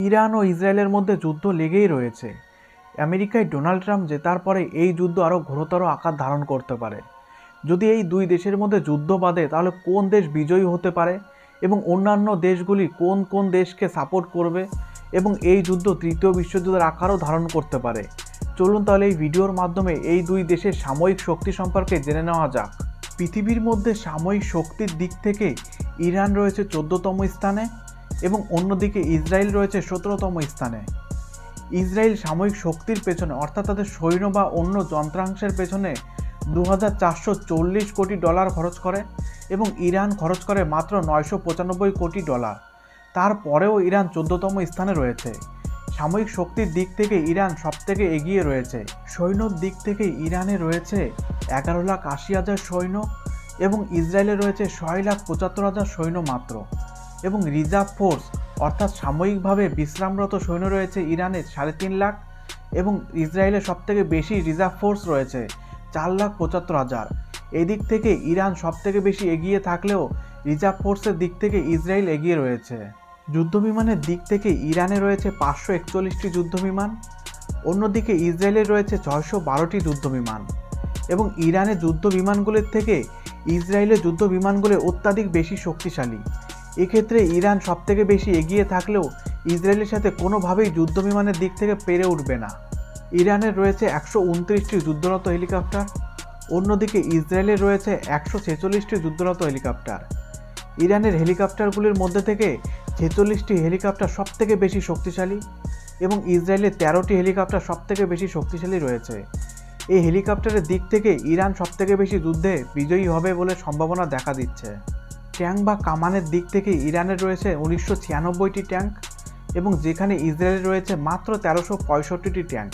Iran ও ইসরায়েলের মধ্যে যুদ্ধ লেগেই রয়েছে। আমেরিকায় ডোনাল্ড ট্রাম্প জেতার পরে এই যুদ্ধ আরও ঘোরতর আকার ধারণ করতে পারে। যদি এই দুই দেশের মধ্যে যুদ্ধ বাঁধে, তাহলে কোন দেশ বিজয়ী হতে পারে এবং অন্যান্য দেশগুলি কোন কোন দেশকে সাপোর্ট করবে এবং এই যুদ্ধ তৃতীয় বিশ্বযুদ্ধের আকারও ধারণ করতে পারে? চলুন তাহলে এই ভিডিওর মাধ্যমে এই দুই দেশের সাময়িক শক্তি সম্পর্কে জেনে নেওয়া যাক। পৃথিবীর মধ্যে সাময়িক শক্তির দিক থেকে ইরান রয়েছে চোদ্দতম স্থানে এবং অন্যদিকে ইসরায়েল রয়েছে সতেরোতম স্থানে। ইসরায়েল সাময়িক শক্তির পেছনে, অর্থাৎ তাদের সৈন্য বা অন্য যন্ত্রাংশের পেছনে দু কোটি ডলার খরচ করে এবং ইরান খরচ করে মাত্র নয়শো পঁচানব্বই কোটি ডলার। তারপরেও ইরান চোদ্দতম স্থানে রয়েছে। সাময়িক শক্তির দিক থেকে ইরান সবথেকে এগিয়ে রয়েছে। সৈন্যর দিক থেকে ইরানে রয়েছে এগারো লাখ আশি হাজার সৈন্য এবং ইসরায়েলে রয়েছে ছয় লাখ পঁচাত্তর হাজার সৈন্য মাত্র। এবং রিজার্ভ ফোর্স, অর্থাৎ সাময়িকভাবে বিশ্রামরত সৈন্য রয়েছে ইরানের সাড়ে তিন লাখ এবং ইসরায়েলের সবথেকে বেশি রিজার্ভ ফোর্স রয়েছে চার লাখ পঁচাত্তর হাজার। এদিক থেকে ইরান সবথেকে বেশি এগিয়ে থাকলেও রিজার্ভ ফোর্সের দিক থেকে ইসরায়েল এগিয়ে রয়েছে। যুদ্ধবিমানের দিক থেকে ইরানে রয়েছে পাঁচশো একচল্লিশটি যুদ্ধবিমান, অন্যদিকে ইসরায়েলের রয়েছে ছয়শো বারোটি যুদ্ধবিমান এবং ইরানের যুদ্ধ বিমানগুলির থেকে ইসরায়েলের যুদ্ধ বিমানগুলি অত্যাধিক বেশি শক্তিশালী। এক্ষেত্রে ইরান সবথেকে বেশি এগিয়ে থাকলেও ইসরায়েলের সাথে কোনোভাবেই যুদ্ধ বিমানের দিক থেকে পেরে উঠবে না। ইরানের রয়েছে একশো উনত্রিশটি যুদ্ধরত হেলিকপ্টার, অন্যদিকে ইসরায়েলের রয়েছে একশো ছেচল্লিশটি যুদ্ধরত হেলিকপ্টার। ইরানের হেলিকপ্টারগুলির মধ্যে থেকে ছেচল্লিশটি হেলিকপ্টার সবথেকে বেশি শক্তিশালী এবং ইসরায়েলের তেরোটি হেলিকপ্টার সবথেকে বেশি শক্তিশালী রয়েছে। এই হেলিকপ্টারের দিক থেকে ইরান সবথেকে বেশি যুদ্ধে বিজয়ী হবে বলে সম্ভাবনা দেখা দিচ্ছে। ট্যাঙ্ক বা কামানের দিক থেকে ইরানের রয়েছে উনিশশো ছিয়ানব্বইটি ট্যাঙ্ক এবং যেখানে ইসরায়েলের রয়েছে মাত্র তেরোশো পঁয়ষট্টিটি ট্যাঙ্ক।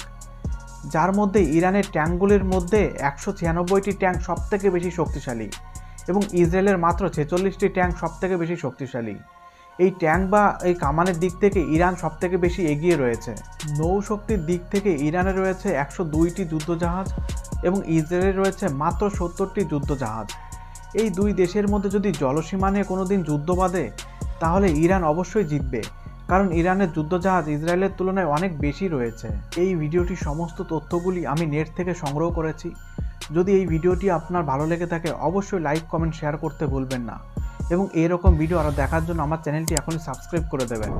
যার মধ্যে ইরানের ট্যাঙ্কগুলির মধ্যে একশো ছিয়ানব্বইটি ট্যাঙ্ক সবথেকে বেশি শক্তিশালী এবং ইসরায়েলের মাত্র ছেচল্লিশটি ট্যাঙ্ক সবথেকে বেশি শক্তিশালী। এই ট্যাঙ্ক বা এই কামানের দিক থেকে ইরান সবথেকে বেশি এগিয়ে রয়েছে। নৌশক্তির দিক থেকে ইরানে রয়েছে একশো দুইটি যুদ্ধজাহাজ এবং ইসরায়েলের রয়েছে মাত্র সত্তরটি যুদ্ধজাহাজ। এই দুই দেশের মধ্যে যদি জলসীমা নিয়ে কোনো দিন যুদ্ধ বাঁধে, তাহলে ইরান অবশ্যই জিতবে, কারণ ইরানের যুদ্ধজাহাজ ইসরায়েলের তুলনায় অনেক বেশি রয়েছে। এই ভিডিওটির সমস্ত তথ্যগুলি আমি নেট থেকে সংগ্রহ করেছি। যদি এই ভিডিওটি আপনার ভালো লেগে থাকে, অবশ্যই লাইক, কমেন্ট, শেয়ার করতে ভুলবেন না। এবং এরকম ভিডিও আরও দেখার জন্য আমার চ্যানেলটি এখনই সাবস্ক্রাইব করে দেবেন।